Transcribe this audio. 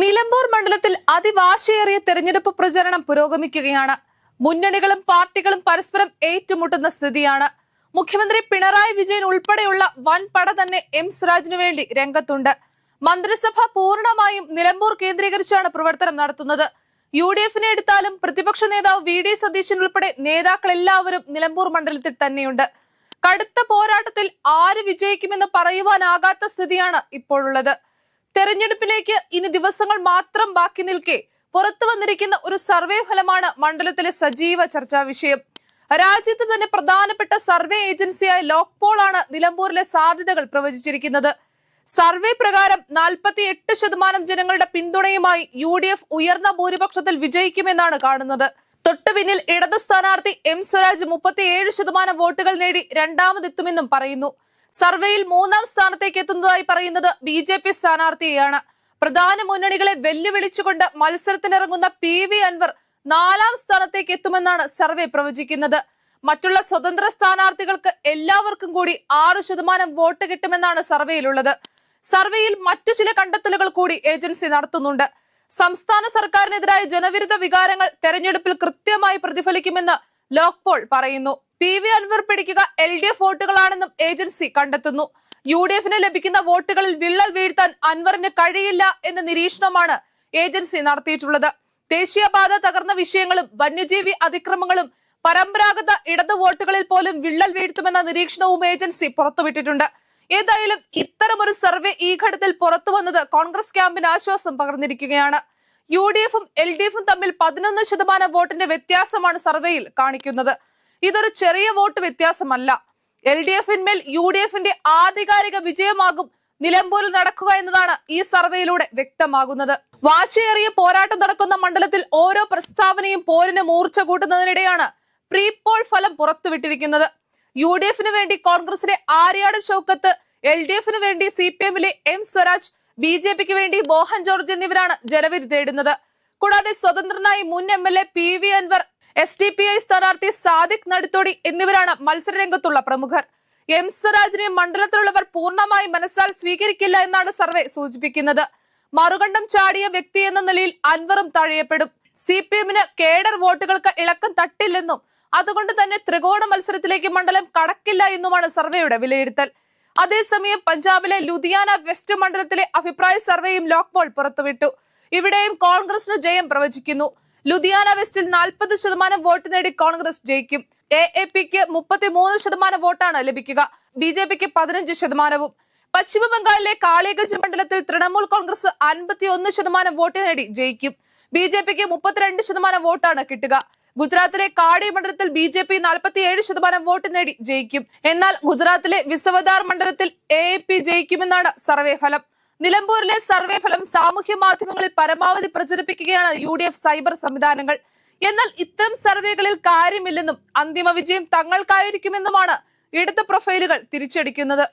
നിലമ്പൂർ മണ്ഡലത്തിൽ അതിവാശിയേറിയ തെരഞ്ഞെടുപ്പ് പ്രചരണം പുരോഗമിക്കുകയാണ്. മുന്നണികളും പാർട്ടികളും പരസ്പരം ഏറ്റുമുട്ടുന്ന സ്ഥിതിയാണ്. മുഖ്യമന്ത്രി പിണറായി വിജയൻ ഉൾപ്പെടെയുള്ള വൻ പട തന്നെ എം സ്വരാജിനു വേണ്ടി രംഗത്തുണ്ട്. മന്ത്രിസഭ പൂർണമായും നിലമ്പൂർ കേന്ദ്രീകരിച്ചാണ് പ്രവർത്തനം നടത്തുന്നത്. യു ഡി എഫിനെ എടുത്താലും പ്രതിപക്ഷ നേതാവ് വി ഡി സതീശൻ ഉൾപ്പെടെ നേതാക്കൾ എല്ലാവരും നിലമ്പൂർ മണ്ഡലത്തിൽ തന്നെയുണ്ട്. കടുത്ത പോരാട്ടത്തിൽ ആര് വിജയിക്കുമെന്ന് പറയുവാനാകാത്ത സ്ഥിതിയാണ് ഇപ്പോഴുള്ളത്. തെരഞ്ഞെടുപ്പിലേക്ക് ഇനി ദിവസങ്ങൾ മാത്രം ബാക്കി നിൽക്കെ. പുറത്തു വന്നിരിക്കുന്ന ഒരു സർവേ ഫലമാണ് മണ്ഡലത്തിലെ സജീവ ചർച്ചാ വിഷയം. രാജ്യത്ത് തന്നെ പ്രധാനപ്പെട്ട സർവേ ഏജൻസിയായ ലോക്പോൾ ആണ് നിലമ്പൂരിലെ സാധ്യതകൾ പ്രവചിച്ചിരിക്കുന്നത്. സർവേ പ്രകാരം നാൽപ്പത്തി എട്ട് ശതമാനം ജനങ്ങളുടെ പിന്തുണയുമായി യു ഡി എഫ് ഉയർന്ന ഭൂരിപക്ഷത്തിൽ വിജയിക്കുമെന്നാണ് കാണുന്നത്. തൊട്ടു പിന്നിൽ ഇടത് സ്ഥാനാർത്ഥി എം സ്വരാജ് മുപ്പത്തിയേഴ് ശതമാനം വോട്ടുകൾ നേടി രണ്ടാമതെത്തുമെന്നും പറയുന്നു. സർവേയിൽ മൂന്നാം സ്ഥാനത്തേക്ക് എത്തുന്നതായി പറയുന്നത് ബി ജെ പി സ്ഥാനാർത്ഥിയെയാണ്. പ്രധാന മുന്നണികളെ വെല്ലുവിളിച്ചുകൊണ്ട് മത്സരത്തിനിറങ്ങുന്ന പി വി അൻവർ നാലാം സ്ഥാനത്തേക്ക് എത്തുമെന്നാണ് സർവേ പ്രവചിക്കുന്നത്. മറ്റുള്ള സ്വതന്ത്ര സ്ഥാനാർത്ഥികൾക്ക് എല്ലാവർക്കും കൂടി ആറ് ശതമാനം വോട്ട് കിട്ടുമെന്നാണ് സർവേയിലുള്ളത്. സർവേയിൽ മറ്റു ചില കണ്ടെത്തലുകൾ കൂടി ഏജൻസി നടത്തുന്നുണ്ട്. സംസ്ഥാന സർക്കാരിനെതിരായ ജനവിരുദ്ധ വികാരങ്ങൾ തെരഞ്ഞെടുപ്പിൽ കൃത്യമായി പ്രതിഫലിക്കുമെന്ന് ലോക്പോൾ പറയുന്നു. പി വി അൻവർ പിടിക്കുക എൽ ഡി എഫ് വോട്ടുകളാണെന്നും ഏജൻസി കണ്ടെത്തുന്നു. യു ഡി എഫിന് ലഭിക്കുന്ന വോട്ടുകളിൽ വിള്ളൽ വീഴ്ത്താൻ അൻവറിന് കഴിയില്ല എന്ന നിരീക്ഷണമാണ് ഏജൻസി നടത്തിയിട്ടുള്ളത്. ദേശീയപാത തകർന്ന വിഷയങ്ങളും വന്യജീവി അതിക്രമങ്ങളും പരമ്പരാഗത ഇടതു വോട്ടുകളിൽ പോലും വിള്ളൽ വീഴ്ത്തുമെന്ന നിരീക്ഷണവും ഏജൻസി പുറത്തുവിട്ടിട്ടുണ്ട്. ഏതായാലും ഇത്തരമൊരു സർവേ ഈ ഘട്ടത്തിൽ പുറത്തു വന്നത് കോൺഗ്രസ് ക്യാമ്പിന് ആശ്വാസം പകർന്നിരിക്കുകയാണ്. യു ഡി എഫും എൽ ഡി എഫും തമ്മിൽ പതിനൊന്ന് ശതമാനം വോട്ടിന്റെ വ്യത്യാസമാണ് സർവേയിൽ കാണിക്കുന്നത്. ഇതൊരു ചെറിയ വോട്ട് വ്യത്യാസമല്ല. എൽ ഡി എഫിന്മേൽ യു ഡി എഫിന്റെ ആധികാരിക വിജയമാകും നിലമ്പൂരിൽ നടക്കുക എന്നതാണ് ഈ സർവേയിലൂടെ വ്യക്തമാകുന്നത്. വാശിയേറിയ പോരാട്ടം നടക്കുന്ന മണ്ഡലത്തിൽ ഓരോ പ്രസ്താവനയും പോരിന് മൂർച്ച കൂട്ടുന്നതിനിടെയാണ് പ്രീപോൾ ഫലം പുറത്തുവിട്ടിരിക്കുന്നത്. യു ഡി എഫിന് വേണ്ടി കോൺഗ്രസിലെ ആര്യാട് ഷൗക്കത്ത് എൽ ഡി എഫിന് വേണ്ടി സി പി എമ്മിലെ എം സ്വരാജ് ബി ജെ പിക്ക് വേണ്ടി മോഹൻ ജോർജ് എന്നിവരാണ് ജനവിധി തേടുന്നത്. കൂടാതെ സ്വതന്ത്രനായി മുൻ M L A P V Anvar S D P I സ്ഥാനാർത്ഥി സാദിഖ് നടുത്തോടി എന്നിവരാണ് മത്സരരംഗത്തുള്ള പ്രമുഖർ. എം സ്വരാജിനെ മണ്ഡലത്തിലുള്ളവർ പൂർണമായി മനസ്സാൽ സ്വീകരിക്കില്ല എന്നാണ് സർവേ സൂചിപ്പിക്കുന്നത്. മറുകണ്ഠം ചാടിയ വ്യക്തി എന്ന നിലയിൽ അൻവറും തഴയപ്പെടും. സി പി എമ്മിന് കേഡർ വോട്ടുകൾക്ക് ഇളക്കം തട്ടില്ലെന്നും അതുകൊണ്ട് തന്നെ ത്രികോണ മത്സരത്തിലേക്ക് മണ്ഡലം കടക്കില്ല എന്നുമാണ് സർവേയുടെ വിലയിരുത്തൽ. അതേസമയം പഞ്ചാബിലെ ലുധിയാന വെസ്റ്റ് മണ്ഡലത്തിലെ അഭിപ്രായ സർവേയും ലോക്പോൾ പുറത്തുവിട്ടു. ഇവിടെയും കോൺഗ്രസിന് ജയം പ്രവചിക്കുന്നു. ലുധിയാന വെസ്റ്റിൽ നാൽപ്പത് ശതമാനം വോട്ട് നേടി കോൺഗ്രസ് ജയിക്കും. എ എ പിക്ക് മുപ്പത്തിമൂന്ന് ശതമാനം വോട്ടാണ് ലഭിക്കുക. ബി ജെ പിക്ക് പതിനഞ്ച് ശതമാനവും. പശ്ചിമ ബംഗാളിലെ കാളിഗഞ്ച് മണ്ഡലത്തിൽ തൃണമൂൽ കോൺഗ്രസ് അൻപത്തി ഒന്ന് ശതമാനം വോട്ട് നേടി ജയിക്കും. ബി ജെ പിക്ക് മുപ്പത്തിരണ്ട് ശതമാനം വോട്ടാണ് കിട്ടുക. ഗുജറാത്തിലെ കാടി മണ്ഡലത്തിൽ ബി ജെ പി നാൽപ്പത്തിയേഴ് ശതമാനം വോട്ട് നേടി ജയിക്കും. എന്നാൽ ഗുജറാത്തിലെ വിസവദാർ മണ്ഡലത്തിൽ എ പി ജയിക്കുമെന്നാണ് സർവേ ഫലം. നിലമ്പൂരിലെ സർവേ ഫലം സാമൂഹ്യ മാധ്യമങ്ങളിൽ പരമാവധി പ്രചരിപ്പിക്കുകയാണ് യു ഡി എഫ് സൈബർ സംവിധാനങ്ങൾ. എന്നാൽ ഇത്തരം സർവേകളിൽ കാര്യമില്ലെന്നും അന്തിമ വിജയം തങ്ങൾക്കായിരിക്കുമെന്നുമാണ് ഇടത് പ്രൊഫൈലുകൾ തിരിച്ചടിക്കുന്നത്.